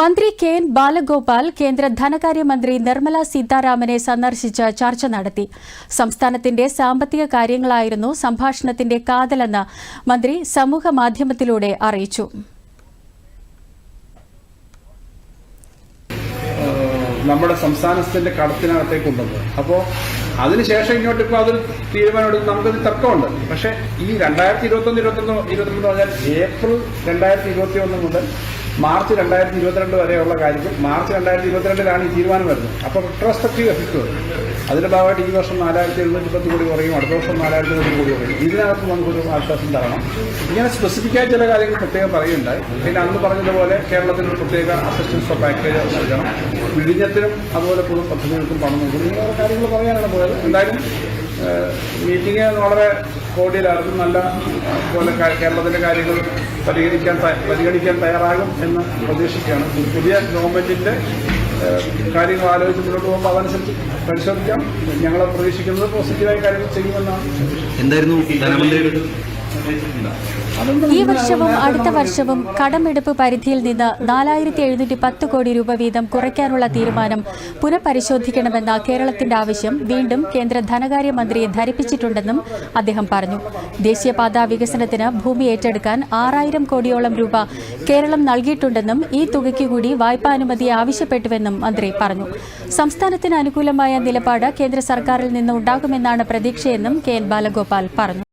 മന്ത്രി K N Balagopal കേന്ദ്ര ധനകാര്യമന്ത്രി നിർമ്മല സീതാരാമനെ സന്ദർശിച്ച് ചർച്ച നടത്തി. സംസ്ഥാനത്തിന്റെ സാമ്പത്തിക കാര്യങ്ങളായിരുന്നു സംഭാഷണത്തിന്റെ കാതലെന്ന് മന്ത്രി സമൂഹ മാധ്യമത്തിലൂടെ അറിയിച്ചു. നമ്മുടെ സംസ്ഥാനത്തിന്റെ കടത്തിനകത്തേക്ക് കൊണ്ടുവന്നത് അപ്പോൾ അതിനുശേഷം ഇങ്ങോട്ട് ഇപ്പോൾ അതിൽ തീരുമാനമെടുത്ത് നമുക്കത് തർക്കമുണ്ട്. പക്ഷേ ഈ രണ്ടായിരത്തി ഇരുപത്തൊന്ന് ഇരുപത്തൊന്ന് ഇരുപത്തിരണ്ട് പറഞ്ഞാൽ ഏപ്രിൽ രണ്ടായിരത്തി ഇരുപത്തി ഒന്ന് മുതൽ മാർച്ച് രണ്ടായിരത്തി ഇരുപത്തിരണ്ട് വരെയുള്ള കാര്യത്തിൽ മാർച്ച് രണ്ടായിരത്തി ഇരുപത്തിരണ്ടിലാണ് ഈ തീരുമാനം വരുന്നത്. അപ്പോൾ റിട്രോസ്പെക്റ്റീവ് എഫക്ട് വരും. അതിന്റെ ഭാഗമായിട്ട് ഈ വർഷം നാലായിരത്തി എഴുന്നൂറ്റി പത്ത് കോടി കുറയും അടുത്ത വർഷം നാലായിരത്തി എഴുന്നൂറ്റി കോടി കുറയും. ഇതിനകത്ത് നമുക്കൊരു ആശ്വാസം തരണം. ഇങ്ങനെ സ്പെസിഫിക്കായ ചില കാര്യങ്ങൾ പ്രത്യേകം പറയുന്നുണ്ടായി പിന്നെ അന്ന് പറഞ്ഞതുപോലെ കേരളത്തിന് ഒരു പ്രത്യേക അസിസ്റ്റൻസ് പാക്കേജ് നൽകണം. വിഴിഞ്ഞത്തിനും അതുപോലെ പുതു പദ്ധതികൾക്കും പണം നൽകണം. ഇങ്ങനെയുള്ള കാര്യങ്ങൾ പറയാനാണ് പോയത്. എന്തായാലും മീറ്റിംഗ് വളരെ കോടിയിലായിരുന്നു നല്ല പോലെ കാ- കേരളത്തിന്റെ കാര്യങ്ങൾ പരിഗണിക്കാൻ പരിഗണിക്കാൻ തയ്യാറാകും എന്ന് പ്രതീക്ഷിക്കുകയാണ്. പുതിയ ഗവൺമെന്റിന്റെ കാര്യങ്ങൾ ആലോചിച്ച് മുന്നോട്ട് പോകുമ്പോൾ അതനുസരിച്ച് പരിശോധിക്കാം. ഞങ്ങൾ പ്രതീക്ഷിക്കുന്നത് പോസിറ്റീവായ കാര്യങ്ങൾ ചെയ്യുമെന്നാണ് എന്തായിരുന്നു ഈ വർഷവും അടുത്ത വർഷവും കടമെടുപ്പ് പരിധിയിൽ നിന്ന് നാലായിരത്തി എഴുന്നൂറ്റി പത്ത് കോടി രൂപ വീതം കുറയ്ക്കാനുള്ള തീരുമാനം പുനഃപരിശോധിക്കണമെന്ന കേരളത്തിന്റെ ആവശ്യം വീണ്ടും കേന്ദ്ര ധനകാര്യമന്ത്രിയെ ധരിപ്പിച്ചിട്ടുണ്ടെന്നും അദ്ദേഹം പറഞ്ഞു. ദേശീയപാതാ വികസനത്തിന് ഭൂമി ഏറ്റെടുക്കാൻ ആറായിരം കോടിയോളം രൂപ കേരളം നൽകിയിട്ടുണ്ടെന്നും ഈ തുകയ്ക്ക് കൂടി വായ്പാനുമതി ആവശ്യപ്പെട്ടുവെന്നും മന്ത്രി പറഞ്ഞു. സംസ്ഥാനത്തിന് അനുകൂലമായ നിലപാട് കേന്ദ്ര സർക്കാരിൽ നിന്ന് ഉണ്ടാകുമെന്നാണ് പ്രതീക്ഷയെന്നും കെ എൻ ബാലഗോപാൽ പറഞ്ഞു.